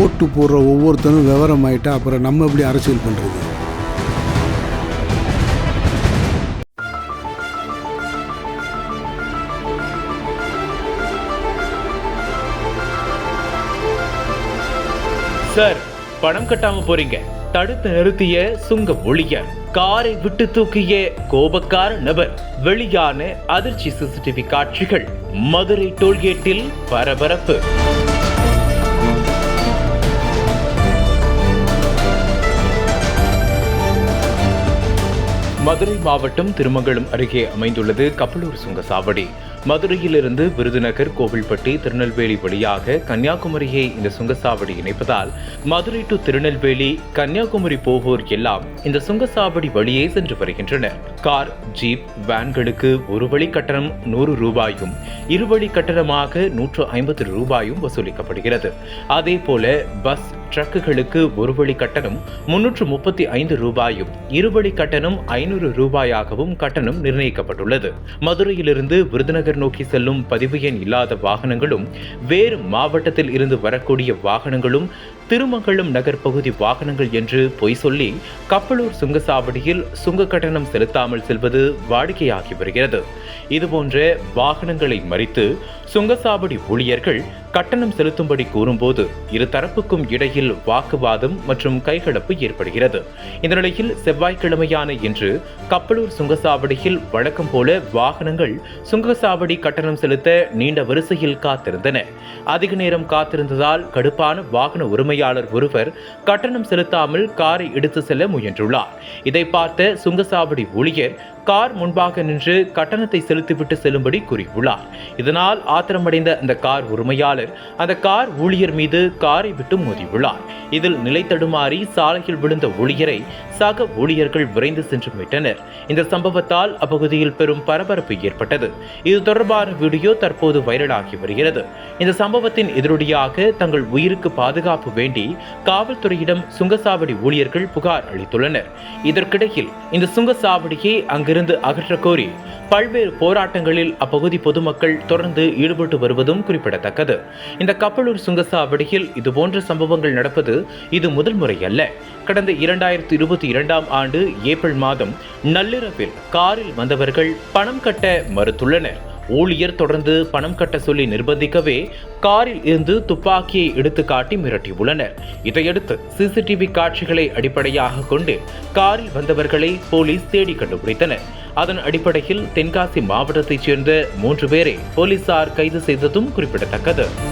ஓட்டு போடுற ஒவ்வொருத்தனும் விவரம் ஆயிட்டா அப்புறம் நம்ம எப்படி அரசியல் பண்ணுறது சார் பணம் கட்டாம போறீங்க. தடுத்து நிறுத்திய சுங்க ஊழியர் காரை விட்டு தூக்கிய கோபக்கார நபர் வெளியான அதிர்ச்சி சிசிடிவி காட்சிகள் மதுரை டோல்கேட்டில் பரபரப்பு. மதுரை மாவட்டம் திருமங்கலம் அருகே அமைந்துள்ளது கப்பலூர் சுங்கசாவடி. மதுரையிலிருந்து விருதுநகர் கோவில்பட்டி திருநெல்வேலி வழியாக கன்னியாகுமரியை இந்த சுங்கசாவடி இணைப்பதால் மதுரை டு திருநெல்வேலி கன்னியாகுமரி போவோர் எல்லாம் இந்த சுங்கசாவடி வழியே சென்று வருகின்றனர். கார் ஜீப் வேன்களுக்கு ஒரு வழி கட்டணம் நூறு ரூபாயும் இருவழி கட்டணமாக நூற்று ஐம்பது ரூபாயும் வசூலிக்கப்படுகிறது. அதே போல பஸ் ட்ரக்குகளுக்கு ஒரு வழி கட்டணம் முன்னூற்று முப்பத்தி ஐந்து ரூபாயும் இருவழி கட்டணம் ஐநூறு ரூபாயாகவும் கட்டணம் நிர்ணயிக்கப்பட்டுள்ளது. மதுரையிலிருந்து விருதுநகர் நோக்கி செல்லும் பதிவு எண் இல்லாத வாகனங்களும் வேறு மாவட்டத்தில் இருந்து வரக்கூடிய வாகனங்களும் திருமங்கலம் நகர் பகுதி வாகனங்கள் என்று பொய் சொல்லி கப்பலூர் சுங்கசாவடியில் சுங்க கட்டணம் செலுத்தாமல் செல்வது வாடிக்கையாகி வருகிறது. இதுபோன்ற வாகனங்களை மறித்து சுங்கசாவடி ஊழியர்கள் கட்டணம் செலுத்தும்படி கூறும்போது இரு தரப்புக்கும் இடையில் வாக்குவாதம் மற்றும் கைகலப்பு ஏற்படுகிறது. இந்த நிலையில் செவ்வாய்க்கிழமையான இன்று கப்பலூர் சுங்கசாவடியில் வழக்கம் போல வாகனங்கள் சுங்கசாவடி கட்டணம் செலுத்த நீண்ட வரிசையில் காத்திருந்தன. அதிக நேரம் காத்திருந்ததால் கடுப்பான வாகன உரிமையாளர் ஒருவர் கட்டணம் செலுத்தாமல் காரை எடுத்து செல்ல முயன்றுள்ளார். இதை பார்த்த சுங்கசாவடி ஊழியர் கார் முன்பாக நின்று கட்டணத்தை செலுத்திவிட்டு செல்லும்படி கூறியுள்ளார். இதனால் ஆத்திரமடைந்த அந்த கார் உரிமையாளர் அந்த கார் ஊழியர் மீது காரை விட்டு மோதியுள்ளார். இதில் நிலை தடுமாறி சாலையில் விழுந்த ஊழியரை சக ஊழியர்கள் விரைந்து சென்று மீட்டனர். இந்த சம்பவத்தால் அப்பகுதியில் பெரும் பரபரப்பு ஏற்பட்டது. இது தொடர்பான வீடியோ தற்போது வைரலாகி வருகிறது. இந்த சம்பவத்தின் எதிரொலியாக தங்கள் உயிருக்கு பாதுகாப்பு வேண்டி காவல்துறையிடம் சுங்கசாவடி ஊழியர்கள் புகார் அளித்துள்ளனர். இதற்கிடையில் இந்த சுங்கசாவடியை அங்கு அங்கிருந்து அகற்ற கோரி பல்வேறு போராட்டங்களில் அப்பகுதி பொதுமக்கள் தொடர்ந்து ஈடுபட்டு வருவதும் குறிப்பிடத்தக்கது. இந்த கப்பலூர் சுங்கசாவடியில் இதுபோன்ற சம்பவங்கள் நடப்பது இது முதல் முறை அல்ல. கடந்த இரண்டாயிரத்தி இருபத்தி இரண்டாம் ஆண்டு ஏப்ரல் மாதம் நள்ளிரவில் காரில் வந்தவர்கள் பணம் கட்ட மறுத்துள்ளனர். ஊழியர் தொடர்ந்து பணம் கட்ட சொல்லி நிர்பந்திக்கவே காரில் இருந்து துப்பாக்கியை எடுத்து காட்டி மிரட்டியுள்ளனர். இதையடுத்து சிசிடிவி காட்சிகளை அடிப்படையாக கொண்டு காரில் வந்தவர்களை போலீஸ் தேடி கண்டுபிடித்தனர். அதன் அடிப்படையில் தென்காசி மாவட்டத்தைச் சேர்ந்த மூன்று பேரை போலீசார் கைது செய்ததும் குறிப்பிடத்தக்கது.